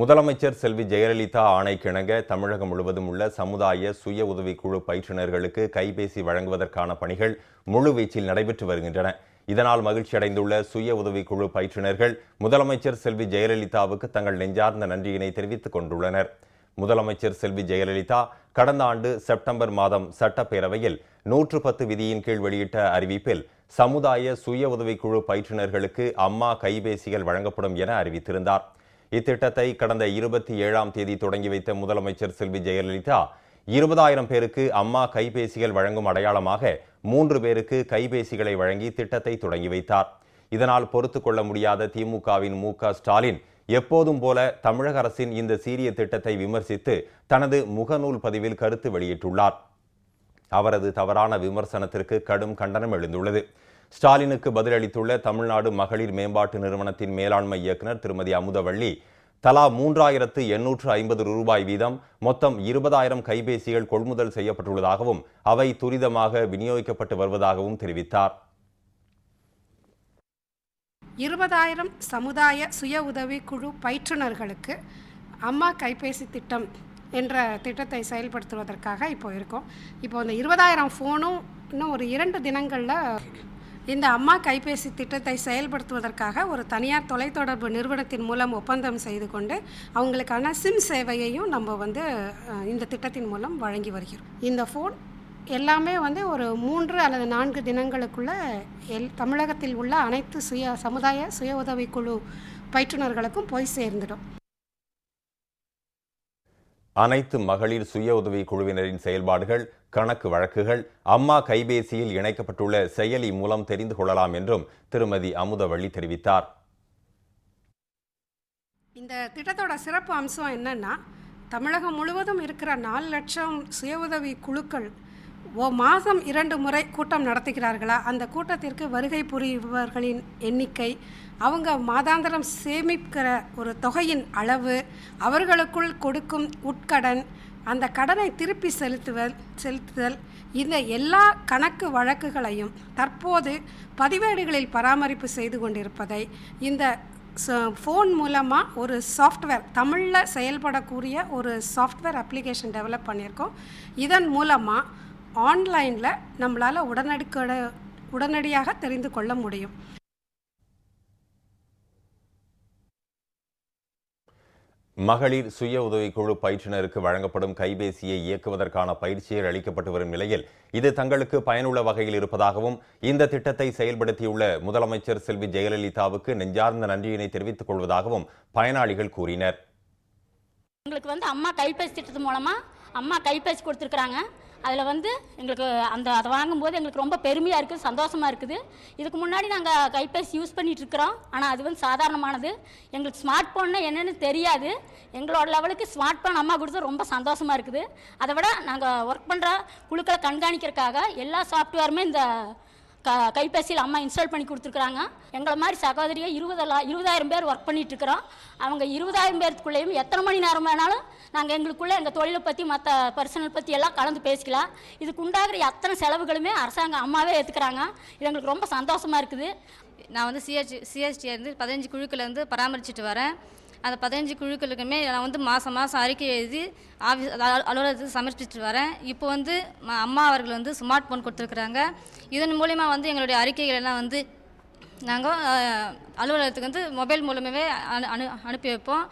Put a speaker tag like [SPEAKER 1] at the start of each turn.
[SPEAKER 1] முதலமைச்சர் செல்வி ஜெயலலிதா ஆணைக்கிணங்க தமிழகம் முழுவதும் உள்ள சமுதாய சுய உதவிக்குழு பயிற்றுனர்களுக்கு கைபேசி வழங்குவதற்கான பணிகள் முழுவீச்சில் நடைபெற்று வருகின்றன. இதனால் மகிழ்ச்சி அடைந்துள்ள சுய உதவிக்குழு பயிற்றுனர்கள் முதலமைச்சர் செல்வி ஜெயலலிதாவுக்கு தங்கள் நெஞ்சார்ந்த நன்றியினை தெரிவித்துக் கொண்டுள்ளனர். முதலமைச்சர் செல்வி ஜெயலலிதா கடந்த ஆண்டு செப்டம்பர் மாதம் சட்டப்பேரவையில் நூற்று பத்து விதியின் கீழ் வெளியிட்ட அறிவிப்பில் சமுதாய சுய உதவிக்குழு பயிற்றுனர்களுக்கு அம்மா கைபேசிகள் வழங்கப்படும் என அறிவித்திருந்தார். இத்திட்டத்தை கடந்த இருபத்தி ஏழாம் தேதி தொடங்கி வைத்த முதலமைச்சர் செல்வி ஜெயலலிதா இருபதாயிரம் பேருக்கு அம்மா கைபேசிகள் வழங்கும் அடையாளமாக மூன்று பேருக்கு கைபேசிகளை வழங்கி திட்டத்தை தொடங்கி வைத்தார். இதனால் பொறுத்து கொள்ள முடியாத திமுகவின் மு க ஸ்டாலின் எப்போதும் போல தமிழக அரசின் இந்த சீரிய திட்டத்தை விமர்சித்து தனது முகநூல் பதிவில் கருத்து வெளியிட்டுள்ளார். அவரது தவறான விமர்சனத்திற்கு கடும் கண்டனம் எழுந்துள்ளது. ஸ்டாலினுக்கு பதிலளித்துள்ள தமிழ்நாடு மகளிர் மேம்பாட்டு நிறுவனத்தின் மேலாண்மை இயக்குனர் திருமதி அமுதவள்ளி தலா மூன்றாயிரத்து எண்ணூற்று ஐம்பது ரூபாய் வீதம் மொத்தம் இருபதாயிரம் கைபேசிகள் கொள்முதல் செய்யப்பட்டுள்ளதாகவும் அவை துரிதமாக விநியோகிக்கப்பட்டு வருவதாகவும் தெரிவித்தார்.
[SPEAKER 2] இருபதாயிரம் சமுதாய சுய உதவி குழு பயிற்றுனர்களுக்கு அம்மா கைபேசி திட்டம் என்ற திட்டத்தை செயல்படுத்துவதற்காக இப்போ இருக்கோம். இப்போ இந்த இருபதாயிரம் ஃபோனும் இன்னும் ஒரு இரண்டு தினங்களில் இந்த அம்மா கைபேசி திட்டத்தை செயல்படுத்துவதற்காக ஒரு தனியார் தொலைத்தொடர்பு நிறுவனத்தின் மூலம் ஒப்பந்தம் செய்து கொண்டு அவங்களுக்கான சிம் சேவையையும் நம்ம வந்து இந்த திட்டத்தின் மூலம் வழங்கி வருகிறோம். இந்த ஃபோன் எல்லாமே வந்து ஒரு மூன்று அல்லது நான்கு தினங்களுக்குள்ள எல் தமிழகத்தில் உள்ள அனைத்து சுய சமுதாய சுய உதவிக்குழு பயிற்றுனர்களுக்கும் போய் சேர்ந்துடும்.
[SPEAKER 1] அனைத்து மகளிர் சுய உதவி குழுவினரின் செயல்பாடுகள் கணக்கு வழக்குகள் அம்மா கைபேசியில் இணைக்கப்பட்டுள்ள செயலி மூலம் தெரிந்து கொள்ளலாம் என்றும் திருமதி அமுதவள்ளி தெரிவித்தார்.
[SPEAKER 2] இந்த திட்டத்தோட சிறப்பு அம்சம் என்னன்னா தமிழகம் முழுவதும் இருக்கிற நாலு லட்சம் சுய உதவி குழுக்கள் ஓ மாதம் இரண்டு முறை கூட்டம் நடத்துகிறார்களா? அந்த கூட்டத்திற்கு வருகை புரிபவர்களின் எண்ணிக்கை அவங்க மாதாந்திரம் சேமிக்கிற ஒரு தொகையின் அளவு அவர்களுக்குள் கொடுக்கும் உட்கடன் அந்த கடனை திருப்பி செலுத்துவல் செலுத்துதல் இந்த எல்லா கணக்கு வழக்குகளையும் தற்போது பதிவேடுகளில் பராமரிப்பு செய்து கொண்டிருப்பதை இந்த ஃபோன் மூலமாக ஒரு சாஃப்ட்வேர் தமிழில் செயல்படக்கூடிய ஒரு சாஃப்ட்வேர் அப்ளிகேஷன் டெவலப் பண்ணியிருக்கோம். இதன் மூலமாக ஆன்லைனில் நம்மளால் உடனடிக்கட உடனடியாக தெரிந்து கொள்ள முடியும்.
[SPEAKER 1] மகளிர் சுய உதவிக்குழு பயிற்றுனருக்கு வழங்கப்படும் கைபேசியை இயக்குவதற்கான பயிற்சிகள் அளிக்கப்பட்டு வரும் நிலையில் இது தங்களுக்கு பயனுள்ள வகையில் இருப்பதாகவும் இந்த திட்டத்தை செயல்படுத்தியுள்ள முதலமைச்சர் செல்வி ஜெயலலிதாவுக்கு நெஞ்சார்ந்த நன்றியினை தெரிவித்துக் கொள்வதாகவும் பயனாளிகள் கூறினர்.
[SPEAKER 3] எங்களுக்கு வந்து அம்மா கைபேசி திட்டத்து மூலமாக அம்மா கைபேசி கொடுத்துருக்குறாங்க. அதில் வந்து எங்களுக்கு அந்த அதை வாங்கும்போது எங்களுக்கு ரொம்ப பெருமையாக இருக்குது சந்தோஷமாக இருக்குது. இதுக்கு முன்னாடி நாங்கள் கைபேசி யூஸ் பண்ணிகிட்ருக்குறோம் ஆனால் அது வந்து சாதாரணமானது. எங்களுக்கு ஸ்மார்ட் ஃபோன்னா என்னென்னு தெரியாது. எங்களோட லெவலுக்கு ஸ்மார்ட் ஃபோன் அம்மா கொடுத்து ரொம்ப சந்தோஷமாக இருக்குது. அதை விட நாங்கள் ஒர்க் பண்ணுற குழுக்களை கண்காணிக்கிறதுக்காக எல்லா சாஃப்ட்வேருமே இந்த க கைபேசியில் அம்மா இன்ஸ்டால் பண்ணி கொடுத்துருக்குறாங்க. எங்களை மாதிரி சகோதரியை இருபதலா இருபதாயிரம் பேர் ஒர்க் பண்ணிட்டு இருக்கிறோம் அவங்க இருபதாயிரம் பேருக்குள்ளேயும் எத்தனை மணி நேரம் வேணாலும் நாங்கள் எங்களுக்குள்ளே எங்கள் தொழிலை பற்றி மற்ற பர்சனல் பற்றி எல்லாம் கலந்து பேசிக்கலாம். இதுக்கு உண்டாகிற அத்தனை செலவுகளுமே அரசாங்கம் அம்மாவே ஏற்றுக்கிறாங்க இது எங்களுக்கு ரொம்ப சந்தோஷமாக இருக்குது.
[SPEAKER 4] நான் வந்து சிஹெச் சிஹெச்டியிலேருந்து பதினஞ்சு குழுக்களை வந்து பராமரிச்சுட்டு வரேன். அந்த பதினஞ்சு குழுக்களுக்குமே நான் வந்து மாதம் மாதம் அறிக்கை எழுதி ஆஃபீஸ் அலுவலகத்துக்கு சமர்ப்பிச்சுட்டு வரேன். இப்போ வந்து ம- அம்மா அவர்கள் வந்து ஸ்மார்ட் ஃபோன் கொடுத்துருக்குறாங்க. இதன் மூலயமா வந்து எங்களுடைய அறிக்கைகள் எல்லாம் வந்து நாங்கள் அலுவலகத்துக்கு வந்து மொபைல் மூலமாகவே அனு அனு அனுப்பி வைப்போம்.